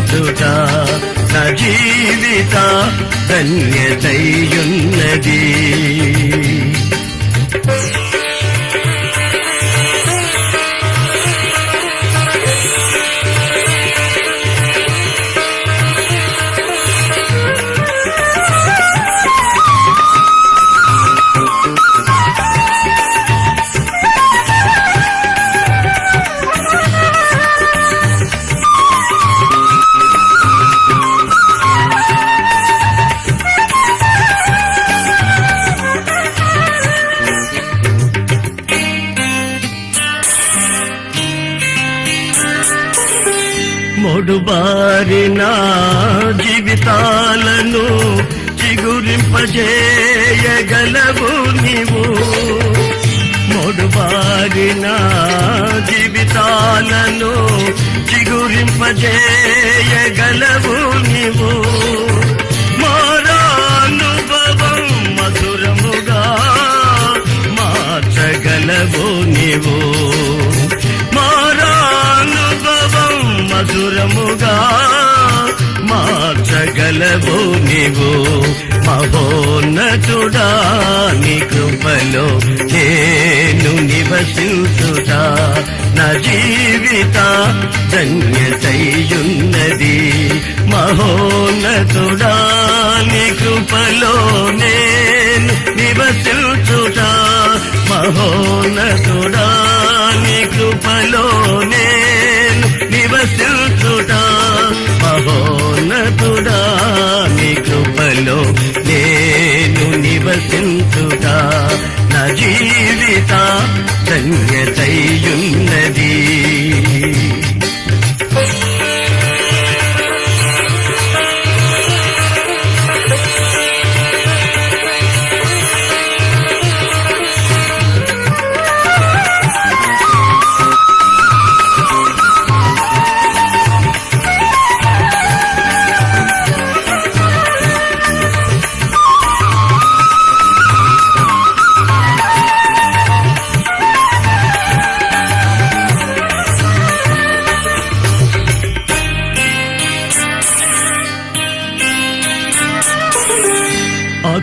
నివసించుట నా జీవిత ధన్యతయున్నది. మొడుబారిన జీవితాలను చిగురింపజేయగలవు నీవు. మొడుబారిన జీవితాలను చిగురింపజేయగలవు నీవు. మార్చగలవు నీవు మహోన్నతుడా నీ కృపలో నేను నివసించుతా నా జీవిత ధన్యతయున్నది. మహోన్నతుడా నీ కృపలో నేను నివసించుతా మహోన్నతుడా నీ కృపలో నేను ధన్యతయున్నది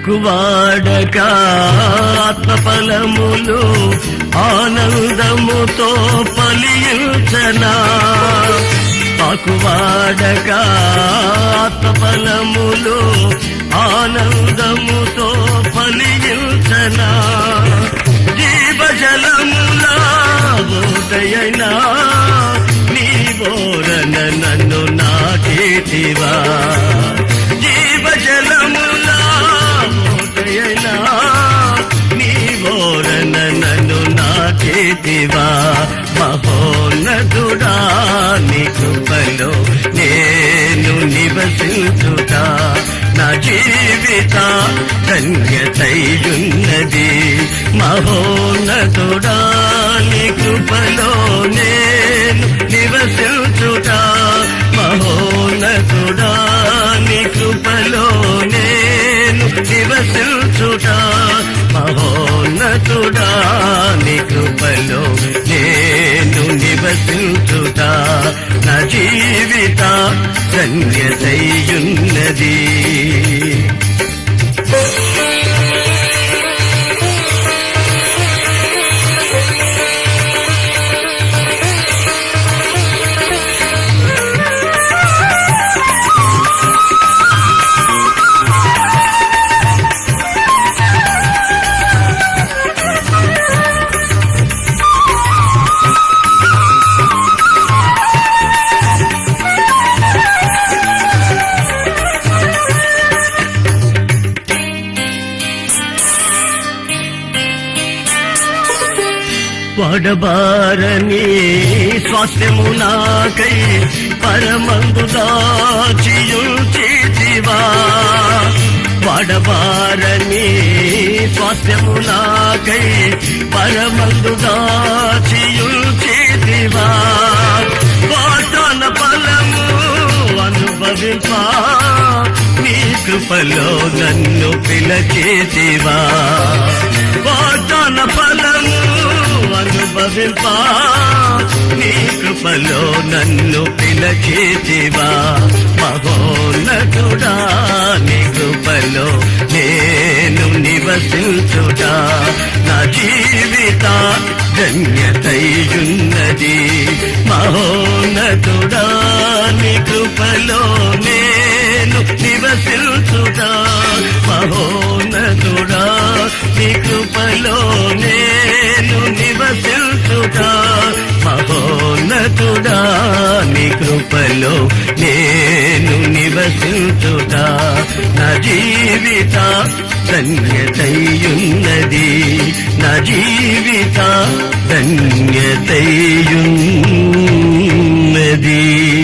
అకువాడక ఆత్మఫలములు ఆనందముతో ఫలించనా? అకువాడక ఆత్మఫలములు ఆనందముతో ఫలించనా? జీవజలములా బోధయనా నాటివా మహోన్నతుడా నీ కృపలో నేను నివసించుతా. నా జీవిత ధన్యతయున్నది. మహోన్నతుడా నీ కృపలో నేను నివసించుతా. మహోన్నతుడా నీ కృపలో జీవిత వడబారని స్వాస్థ్యము నాకై పరమందు దాచియుచితివా వడబారని స్వాస్థ్యము నాకై పరమందు దాచియుచితివా వాతాన ఫలము అనుభవింపా. నీ కృపలో నన్ను పిలచేతివా. వాతాన ఫలము అనుభవింపా నీ కృపలో నన్ను పిలచేతివా మహోన్నతుడా నీ కృపలో నేను నివసించుడా నా జీవిత ధన్యతయున్నది మహోన్నతుడా నీ కృపలో నేను నివసించుడా మహోన్నతుడా నీ కృపలో నే చూపలో నేను నివసించుతా. నా జీవిత ధన్యతయున్నది. నా జీవిత ధన్యతయున్నది.